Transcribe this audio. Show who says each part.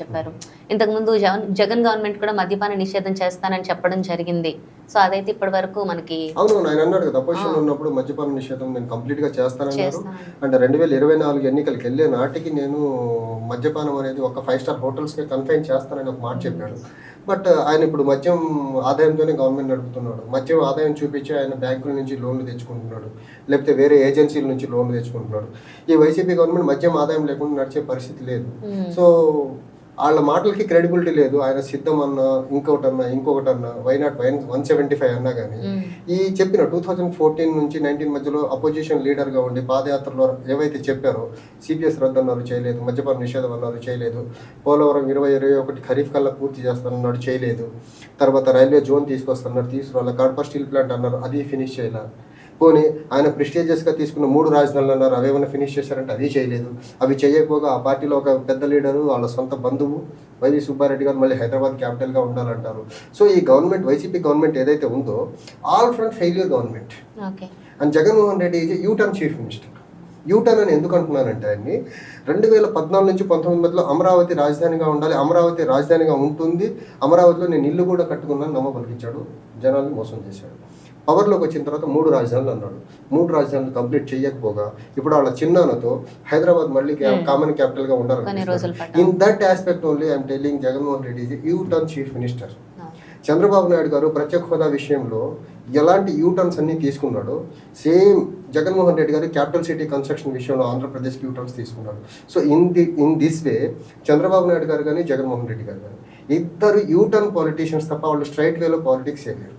Speaker 1: చెప్పారు. ఇంతకుముందు జగన్ జగన్ గవర్నమెంట్ కూడా మద్యపాన నిషేధం చేస్తానని చెప్పడం జరిగింది. సో అదైతే ఇప్పటి వరకు మనకి
Speaker 2: అవును ఆయన అన్నాడు కదా అపోజిషన్ ఉన్నప్పుడు మద్యపాన నిషేధం నేను కంప్లీట్గా చేస్తానన్నారు.
Speaker 1: చేస్తాను.
Speaker 2: అంటే రెండు వేల ఇరవై నాలుగు ఎన్నికలకి వెళ్ళే నాటికి నేను మద్యపానం అనేది ఒక ఫైవ్ స్టార్ హోటల్స్కి కన్ఫైన్ చేస్తానని ఒక మాట చెప్పాడు. బట్ ఆయన ఇప్పుడు మద్యం ఆదాయంతోనే గవర్నమెంట్ నడుపుతున్నాడు. మద్యం ఆదాయం చూపించి ఆయన బ్యాంకుల నుంచి లోన్లు తెచ్చుకుంటున్నాడు. లేకపోతే వేరే ఏజెన్సీల నుంచి లోన్లు తెచ్చుకుంటున్నాడు. ఈ వైసీపీ గవర్నమెంట్ మద్యం ఆదాయం లేకుండా నడిచే పరిస్థితి లేదు. సో వాళ్ళ మాటలకి క్రెడిబిలిటీ లేదు. ఆయన సిద్ధం అన్నా ఇంకొకటి అన్నా ఇంకొకటి అన్నా why not one one seventy five అన్నా కానీ. ఈ చెప్పిన టూ థౌజండ్ ఫోర్టీన్ నుంచి నైన్టీన్ మధ్యలో అపోజిషన్ లీడర్గా ఉండి పాదయాత్రలో ఏవైతే చెప్పారో సిపిఎస్ రద్దు అన్నారు చేయలేదు. మద్యపాన నిషేధం అన్నారు చేయలేదు. పోలవరం ఇరవై ఇరవై ఒకటి ఖరీఫ్ కల్లా పూర్తి చేస్తానన్నాడు చేయలేదు. తర్వాత రైల్వే జోన్ తీసుకొస్తున్నారు తీసుకురావాలి కడప స్టీల్ ప్లాంట్ అన్నారు అది ఫినిష్ చేయాల. పోనీ ఆయన ప్రెస్టీజియస్గా తీసుకున్న మూడు రాజధానులు అన్నారు. అవి ఏమైనా ఫినిష్ చేశారంటే అది చేయలేదు. అవి చేయకపోగా ఆ పార్టీలో ఒక పెద్ద లీడరు వాళ్ళ సొంత బంధువు వైవి సుబ్బారెడ్డి గారు మళ్ళీ హైదరాబాద్ క్యాపిటల్గా ఉండాలంటారు. సో ఈ గవర్నమెంట్ వైసీపీ గవర్నమెంట్ ఏదైతే ఉందో all front failure government. And Jaganmohan Reddy is U turn chief minister U turn అని ఎందుకు అంటున్నానంటే ఆయన్ని రెండు వేల పద్నాలుగు నుంచి పంతొమ్మిది మధ్యలో అమరావతి రాజధానిగా ఉండాలి అమరావతి రాజధానిగా ఉంటుంది అమరావతిలో నేను ఇల్లు కూడా కట్టుకున్నాను నమ్మ పలికించాడు జనాల్ని మోసం చేశాడు. పవర్లోకి వచ్చిన తర్వాత మూడు రాజధానులు అన్నాడు. మూడు రాజధానులు కంప్లీట్ చేయకపోగా ఇప్పుడు వాళ్ళ చిన్నానతో హైదరాబాద్ మళ్ళీ. కామన్ క్యాపిటల్గా
Speaker 1: కొన్ని రోజుల
Speaker 2: ఉండాలి in that aspect only I am telling Jaganmohan Reddy you turn chief minister Chandrababu Naidu garu ప్రత్యేక హోదా విషయంలో ఎలాంటి యూటర్న్స్ అన్ని తీసుకున్నాడో సేమ్ జగన్మోహన్ రెడ్డి గారు క్యాపిటల్ సిటీ కన్స్ట్రక్షన్ విషయంలో ఆంధ్రప్రదేశ్కి యూటర్న్స్ తీసుకున్నాడు. So in the in this way Chandrababu Naidu garu కానీ జగన్మోహన్ రెడ్డి గారు కానీ ఇద్దరు యూటర్న్ పాలిటీషియన్స్ తప్ప వాళ్ళు స్ట్రైట్ వేలో పాలిటిక్స్ చేయలేరు.